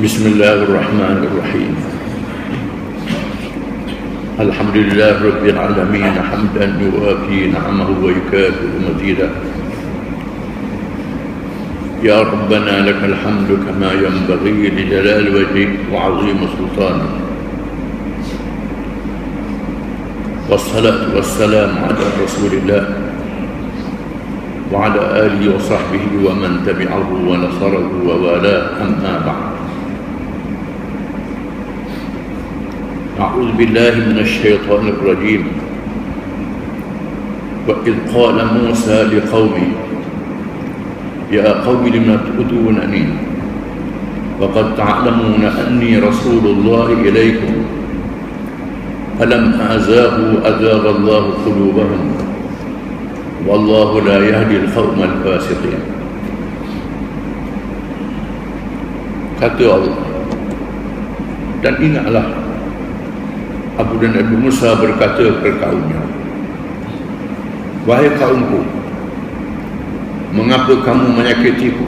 بسم الله الرحمن الرحيم. الحمد لله رب العالمين حمدا يوافي نعمه ويكافئ مزيدا يا ربنا لك الحمد كما ينبغي لجلال وجهك وعظيم سلطانك. والصلاة والسلام على رسول الله وعلى آله وصحبه ومن تبعه ونصره ووالاه أما بعد. أعوذ بالله من الشيطان الرجيم. وإذ قال موسى لقومه يا قوم لم تؤذونني وقد تعلمون أني رسول الله إليكم فلما أزاغوا أزاغ الله قلوبهم والله لا يهدي القوم الفاسقين. Kata Allah dan ingatlah apabila Nabi Musa berkata kepada kaumnya wahai kaumku mengapa kamu menyakitiku?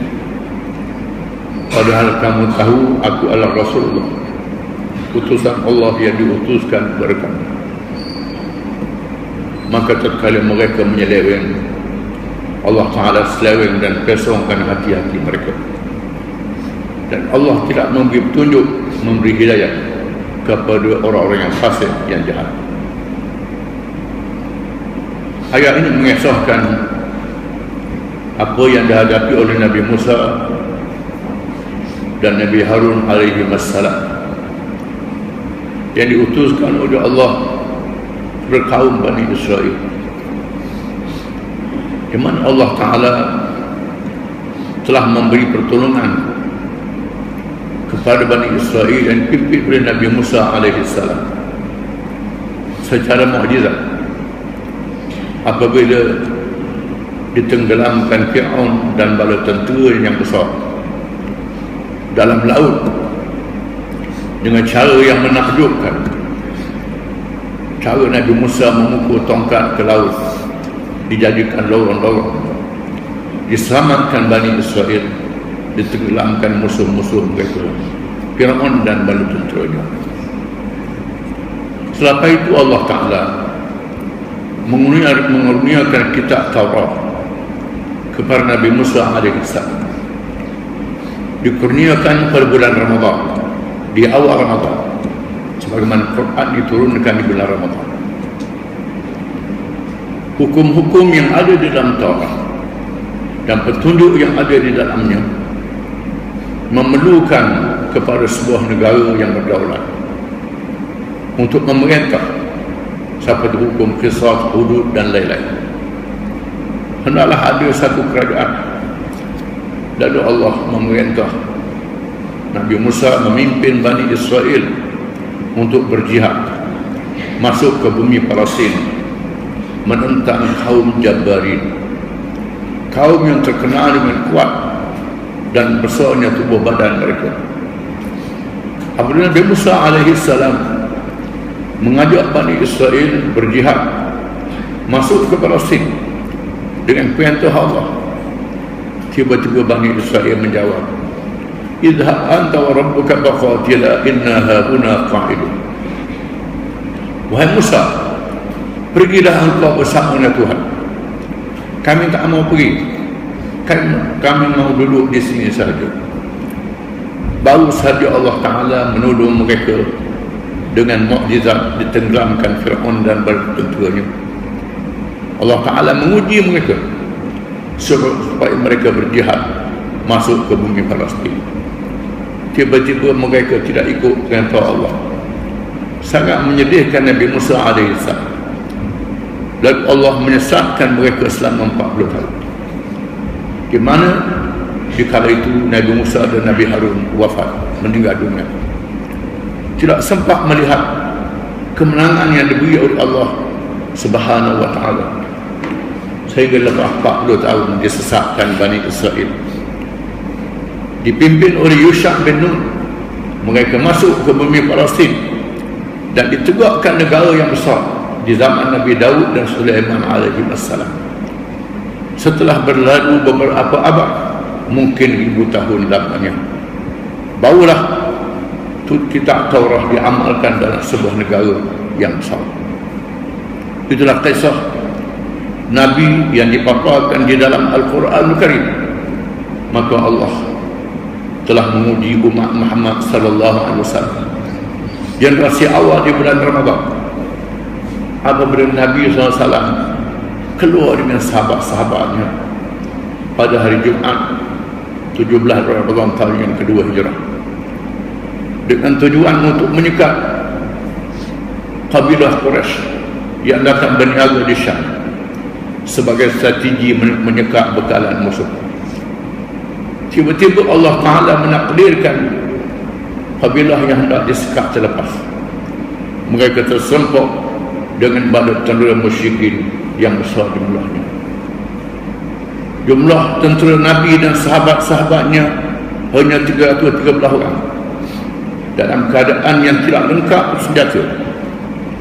Padahal kamu tahu aku adalah Rasulullah. Utusan Allah yang diutuskan kepada kamu. Maka terkala mereka menyeleweng Allah Ta'ala seleweng dan pesongkan hati-hati mereka. Dan Allah tidak memberi petunjuk memberi hidayah kepada orang-orang yang fasik yang jahat. Ayat ini mengesahkan apa yang dihadapi oleh Nabi Musa dan Nabi Harun alaihi wassalam yang diutuskan oleh Allah berkaum Bani Israel. Di mana Allah Ta'ala telah memberi pertolongan kepada Bani Israel yang dipimpin oleh Nabi Musa AS secara mukjizat apabila ditenggelamkan Fir'aun dan bala tentera yang besar dalam laut dengan cara yang menakjubkan cara Nabi Musa memukul tongkat ke laut dijadikan lorong-lorong diselamatkan Bani Israel ditenggelamkan musuh-musuh mereka Fir'aun dan bala tenteranya. Selepas itu Allah Ta'ala mengurniakan kitab Taurat kepada Nabi Musa AS dikurniakan pada bulan Ramadhan di awal Ramadhan sebagaimana Quran diturunkan di bulan Ramadhan hukum-hukum yang ada di dalam Taurat dan petunjuk yang ada di dalamnya memerlukan kepada sebuah negara yang berdaulat. Untuk memerintah seperti hukum kisah, hudud dan lain-lain. Hendaklah ada satu kerajaan. Lalu Allah memerintah Nabi Musa memimpin Bani Israel untuk berjihad masuk ke bumi Palestin menentang kaum Jabarin kaum yang terkenal dengan kuat dan besarnya tubuh badan mereka apabila Nabi Musa AS mengajak Bani Israel berjihad masuk ke Palestin dengan perintah Allah tiba-tiba Bani Israel menjawab idhab anta wa rabbuka faqatila inna hauna qa'idun wahai Musa pergilah engkau bersama dengan Tuhan. Kami tak mau pergi. Kami, kami mau duduk di sini saja baru saja Allah Ta'ala menolong mereka dengan mukjizat ditenggelamkan Fir'aun dan bertentuanya Allah Ta'ala menguji mereka supaya mereka berjihad masuk ke bumi Palestin. Tiba-tiba mereka tidak ikut perintah Allah. Sangat menyedihkan Nabi Musa AS lalu Allah menyesatkan mereka selama 40 tahun. Di mana di kala itu Nabi Musa dan Nabi Harun wafat meninggal dunia. Tidak sempat melihat kemenangan yang diberi oleh Allah subhanahu wa ta'ala. Sehingga lepas 40 tahun disesatkan Bani Israel. Dipimpin oleh Yusha bin Nun mereka masuk ke bumi Palestin dan ditegakkan negara yang besar di zaman Nabi Daud dan Sulaiman alaihi wassalam. Setelah berlalu beberapa abad mungkin ribu tahun lamanya. Barulah kitab Taurat diamalkan dalam sebuah negara yang sama. Itulah kisah Nabi yang dipaparkan di dalam Al-Quran Al-Karim. Maka Allah telah menguji umat Muhammad sallallahu alaihi wasallam. Generasi awal di bulan Ramadan apabila Nabi SAW keluar dengan sahabat-sahabatnya pada hari Jumat 17 Ramadan tahun yang kedua hijrah. Dengan tujuan untuk menyekat kabilah Quraisy yang datang berniaga di Syam sebagai strategi menyekat bekalan musuh. Tiba-tiba Allah Ta'ala menakdirkan kabilah yang hendak disekat terlepas. Mereka tersempok dengan badan tentera musyrikin yang besar jumlahnya jumlah tentera Nabi dan sahabat-sahabatnya hanya 313 orang. Dalam keadaan yang tidak lengkap senjata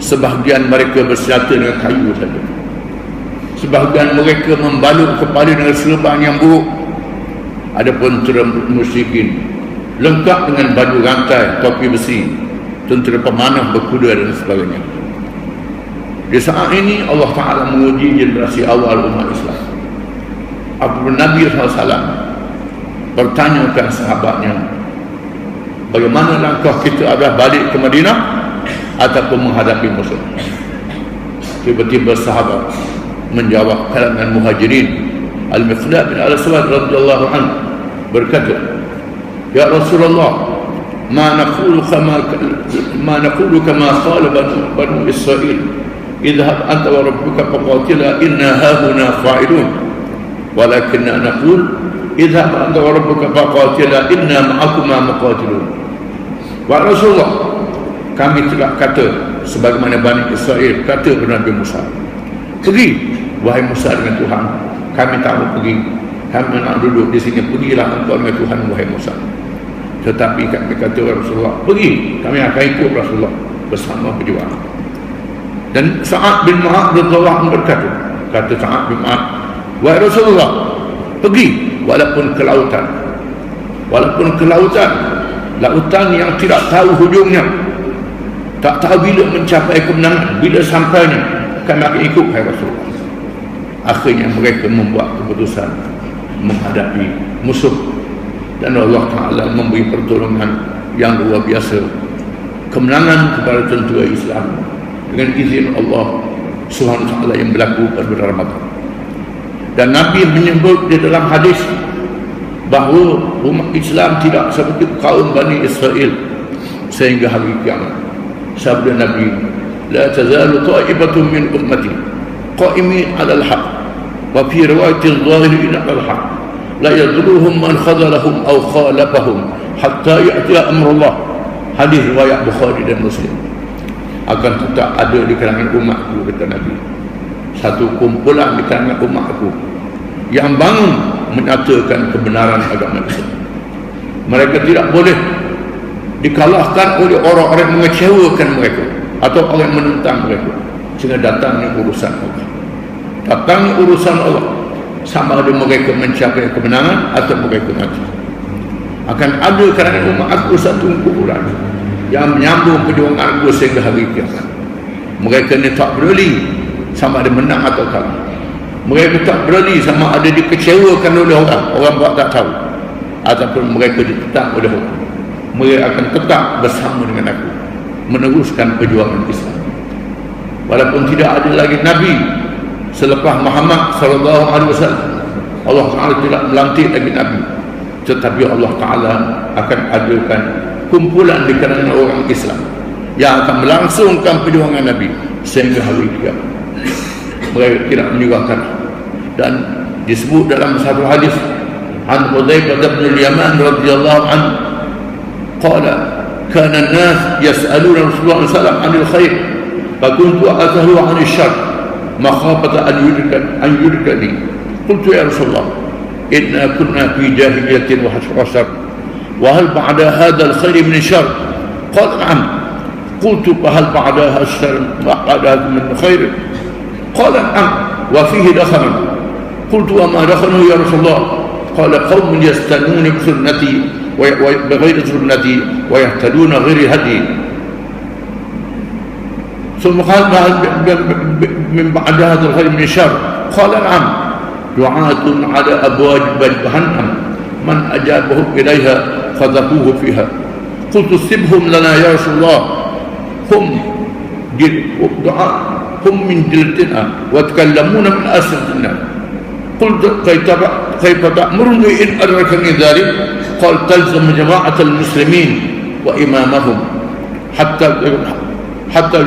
sebahagian mereka bersenjata dengan kayu saja. Sebahagian mereka membalut kepala dengan serban yang buruk. Adapun tentera musyrikin lengkap dengan baju rantai topi besi tentera pemanah berkuda dan sebagainya. Di saat ini Allah Ta'ala menguji generasi awal umat Islam apabila Nabi SAW bertanya kepada sahabatnya bagaimana langkah kita adalah balik ke Madinah ataupun menghadapi musuh? Tiba-tiba sahabat menjawab kalangan muhajirin Al-Miqdad bin Al-Aswad radhiyallahu anhu berkata Ya Rasulullah ma naqulu kama ma naqulu kama qala banu Israel idhhab anta wa rabbuka faqatila inna hahuna qa'idun walakinna naqul idhhab anta wa rabbuka faqatila inna ma'akuma muqatilun Wa Rasulullah kami telah kata sebagaimana Bani Israel kata kepada Nabi Musa. Pergi wahai Musa dengan Tuhan kami tak mau pergi. Kami nak duduk di sini pergilah engkau dengan Tuhan wahai Musa. Tetapi kami kata Rasulullah pergi kami akan ikut Rasulullah bersama berjuang. Dan Sa'ad bin radhiyallahu berkata kata Sa'ad bin Mu'ad wahai Rasulullah. Pergi. Walaupun ke lautan walaupun ke lautan lautan yang tidak tahu hujungnya. Tak tahu bila mencapai kemenangan bila sampainya. Kami akan ikut hai Rasulullah. Akhirnya mereka membuat keputusan menghadapi musuh. Dan Allah Ta'ala memberi pertolongan yang luar biasa. Kemenangan kepada tentera Islam dengan izin Allah Subhanahu Ta'ala yang berlaku pada Ramadan dan Nabi menyebut di dalam hadis bahawa umat Islam tidak seperti kaum Bani Israel sehingga hari kiamat. Sabda Nabi la tazalu ta'ibatun min ummati. Qa'imin 'ala al-haq wa fi riwayatin zahirin 'ala al-haq la yadruhum man khadalahum aw khalafahum hatta ya'ti amrullah. Hadis riwayat Bukhari dan Muslim. Akan tetap ada di kalangan umatku kata Nabi satu kumpulan di kalangan umatku yang bangun menyatakan kebenaran agama Islam. Mereka tidak boleh dikalahkan oleh orang-orang yang mengecewakan mereka atau orang yang menentang mereka sehingga datangnya urusan Allah. Datangnya urusan Allah sama ada mereka mencapai kemenangan atau mereka mati. Akan ada kerana umat aku satu kumpulan yang menyambung perjuangan aku sehingga hari kiamat. Mereka ni tak peduli sama ada menang atau kalah. Mereka tak berani sama ada dikecewakan oleh orang. Orang buat tak tahu. Ataupun mereka ditetap oleh orang. Mereka akan tetap bersama dengan aku. Meneruskan perjuangan Islam. Walaupun tidak ada lagi Nabi selepas Muhammad sallallahu alaihi wasallam. Allah Taala tidak melantik lagi Nabi. Tetapi Allah Taala akan adakan kumpulan di kalangan orang Islam yang akan melangsungkan perjuangan Nabi sehingga hari kiamat meriwayat tidak menyerahkan dan disebut dalam satu hadis عن حذيفة بن اليمان رضي الله عنه قال كان الناس يسألون رسول الله صلى الله عليه وسلم عن الخير فكنت أسأله عن الشر مخافة أن يدرك أن يدركني قلت يا رسول الله إنا كنا في جاهلية وشر وهل بعد هذا الخير من شر قال نعم قلت فهل بعد هذا الشر بعد هذا من خير قال نعم. وفيه دخل. قلت وما دخلوا يا رسول الله؟ قال قوم يستنون بسنتي بغير سنتي ويهتدون غير هدي. ثم قال من بعد هذا الخير من شر قال نعم. دعاة على أبواب جهنم. من أجابهم إليها فذبوه فيها. قلت سبهم لنا يا رسول الله. هم دعاء. هم من جلدنا وتكلمون من أسرتنا قلت كيف تأمرني إن أدركني ذلك قال تلزم جماعة المسلمين وإمامهم حتى حتى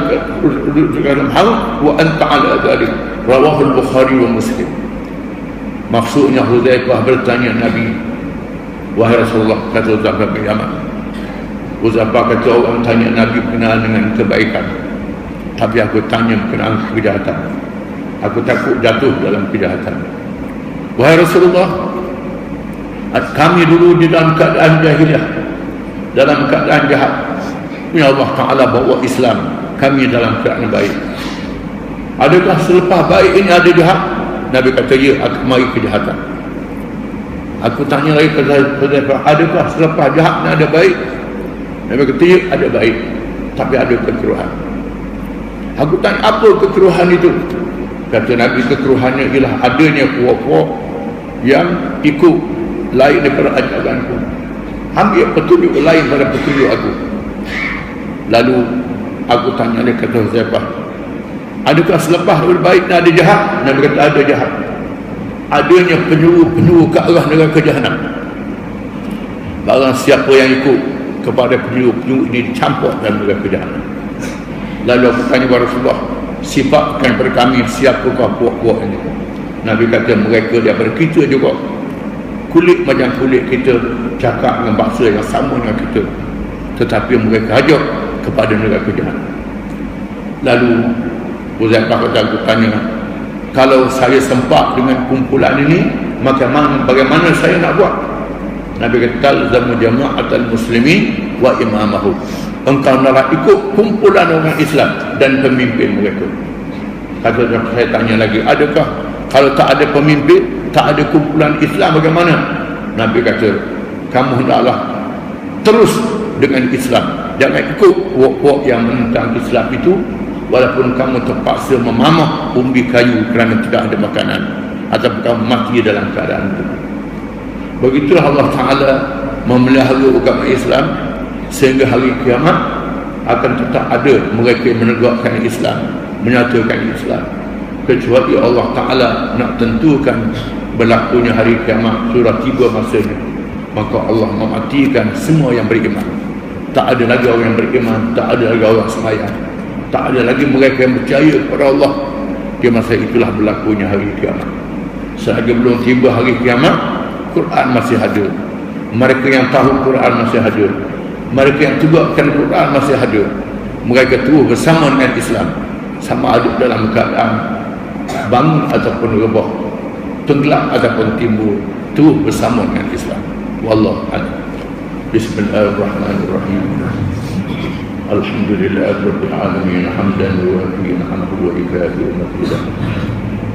وأنت على ذلك رواه البخاري ومسلم maksudnya Huzaifah bertanya Nabi wahai Rasulullah kata Huzaifah bin Yaman Huzaifah kata orang tanya Nabi berkenaan dengan kebaikan tapi aku tanya berkenaan kejahatan. Aku takut jatuh dalam kejahatan. Wahai Rasulullah kami dulu di dalam keadaan jahiliah dalam keadaan jahat. Ya Allah Ta'ala bawa Islam kami dalam keadaan baik. Adakah selepas baik ini ada jahat? Nabi kata ya aku mari kejahatan. Aku tanya lagi kepada adakah selepas jahat ada baik? Nabi kata ya ada baik tapi ada kekeruhan aku tanya apa kekeruhan itu. Kata Nabi kekeruhannya ialah adanya puak-puak yang ikut lain daripada ajaranku. Ambil petunjuk lain pada petunjuk aku. Lalu aku tanya dia kata siapa adakah selepas lebih baik ada jahat? Nabi kata ada jahat. Adanya penyuruh-penyuruh ke arah neraka jahanam. Barang siapa yang ikut kepada penyuruh-penyuruh ini dicampur dalam neraka jahanam lalu aku tanya kepada Rasulullah sifatkan kepada kami siapakah puak-puak ini Nabi kata mereka daripada kita juga. Kulit macam kulit kita cakap dengan bahasa yang sama dengan kita. Tetapi mereka hajar kepada neraka jahat lalu Uzaifah kata aku tanya kalau saya sempat dengan kumpulan ini maka mana, bagaimana saya nak buat? Nabi kata zamu jama'atul muslimin wa imamahu engkau nak ikut kumpulan orang Islam dan pemimpin mereka. Kata saya tanya lagi adakah kalau tak ada pemimpin tak ada kumpulan Islam bagaimana? Nabi kata kamu hendaklah terus dengan Islam. Jangan ikut puak-puak yang menentang Islam itu walaupun kamu terpaksa memamah umbi kayu kerana tidak ada makanan atau kamu mati dalam keadaan itu. Begitulah Allah Ta'ala memelihara agama Islam sehingga hari kiamat akan tetap ada mereka yang menegakkan Islam menyatakan Islam. Kecuali Allah Ta'ala nak tentukan berlakunya hari kiamat surah tiba masanya maka Allah mematikan semua yang beriman. Tak ada lagi orang yang beriman tak ada lagi orang semayang. Tak ada lagi mereka yang percaya kepada Allah di masa itulah berlakunya hari kiamat. Selagi belum tiba hari kiamat Quran masih ada. Mereka yang tahu Quran masih ada mereka yang tegakkan Quran masih ada mereka terus bersama dengan Islam sama ada dalam keadaan bangun ataupun rebah tenggelam ataupun timbul terus bersama dengan Islam Wallah a'lam بسم الله الرحمن الرحيم الحمد لله رب العالمين حمدا يوافي نعمه وإكافي ومثيلا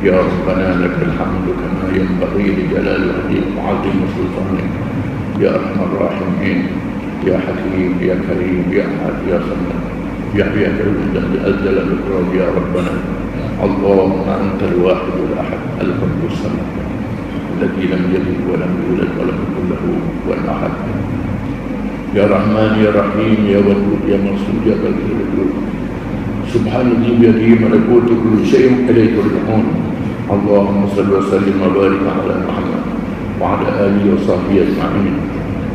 يا ربنا لك الحمد كما ينبغي لجلال وجهك وعظيم سلطانك يا أرحم الراحمين يا حكيم يا كريم يا أحد يا صمد يا حي يا أجل الإكرام يا ربنا. اللهم أنت الواحد الأحد الفرد الصمد. الذي لم يلد ولم يولد ولم يكن له كفوا أحد. يا رحمن يا رحيم يا ودود يا منصور يا ذا الجلال سبحان الذي بيده ملكوت كل شيء اليه ترجعون. اللهم صل وسلم وبارك على محمد وعلى آله وصحبه أجمعين.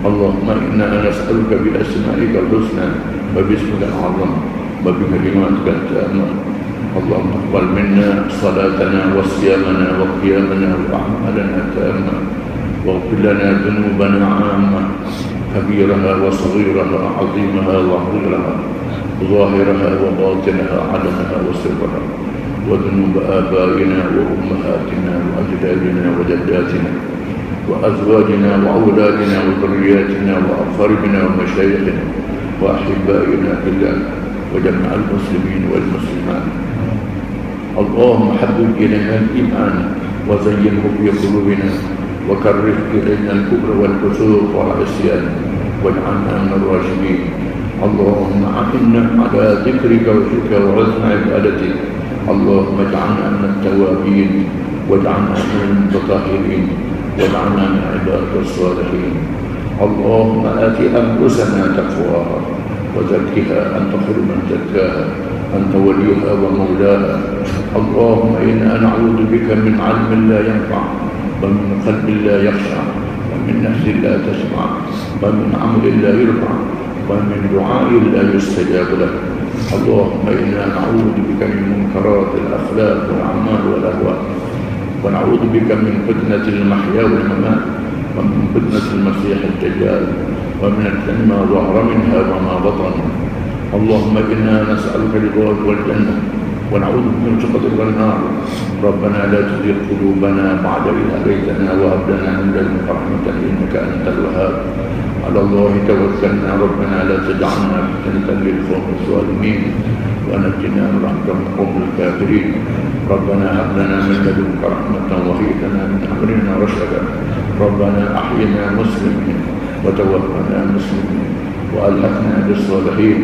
اللهم إنا نسألك بأسمائك الحسنى وباسمك الاعظم وبكلماتك التامة. اللهم اقبل منا صلاتنا وصيامنا وقيامنا وأعمالنا تامة. واغفر لنا ذنوبنا عامة. كبيرها وصغيرها عظيمها وحضرها ظاهرها وباطنها علمها وسرها. وذنوب آبائنا وأمهاتنا وأجدادنا وجداتنا. وأزواجنا وأولادنا وذرياتنا وأقاربنا ومشايخنا وأحبائنا بالله وجمع المسلمين والمسلمات. اللهم حبب إلينا الإيمان وزينه في قلوبنا وكره إلينا الكفر والفسوق والعصيان واجعلنا من الراشدين. اللهم أعنا على ذكرك وشكرك وحسن عبادتك. اللهم اجعلنا من التوابين واجعلنا من المتطهرين واجعلنا من عبادك الصالحين. اللهم آت أنفسنا تقواها وزكها. أنت خير من زكاها. أنت وليها ومولاها. اللهم إنا نعوذ بك من علم لا ينفع ومن قلب لا يخشع ومن نفس لا تسمع ومن عمل لا يرفع ومن دعاء لا يستجاب له. اللهم إنا نعوذ بك من منكرات الأخلاق والأعمال والأهواء. ونعوذ بك من فتنة المحيا والممات ومن فتنة المسيح الدجال ومن الفتنة ما ظهر منها وما بطن. اللهم إنا نسألك رضاك والجنة ونعوذ بك من سخطك والنار ربنا لا تزغ قلوبنا بعد إذ هديتنا وهب لنا من لدنك رحمة إنك أنت الوهاب. على الله توكلنا. ربنا لا تجعلنا فتنة للقوم الظالمين ونجنا من رحمة من قوم الكافرين. ربنا هب لنا من لدنك رحمة وهيئ لنا من أمرنا رشدا. ربنا أحينا مسلمين وتوفنا مسلمين وألحقنا بالصالحين.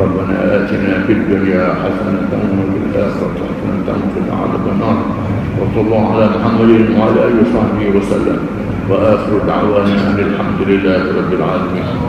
ربنا آتنا في الدنيا حسنة وفي الآخرة حسنة وقنا عذاب النار. وصلى الله على محمد وعلى آله وصحبه وسلم. وآخر دعوانا أن الحمد لله رب العالمين.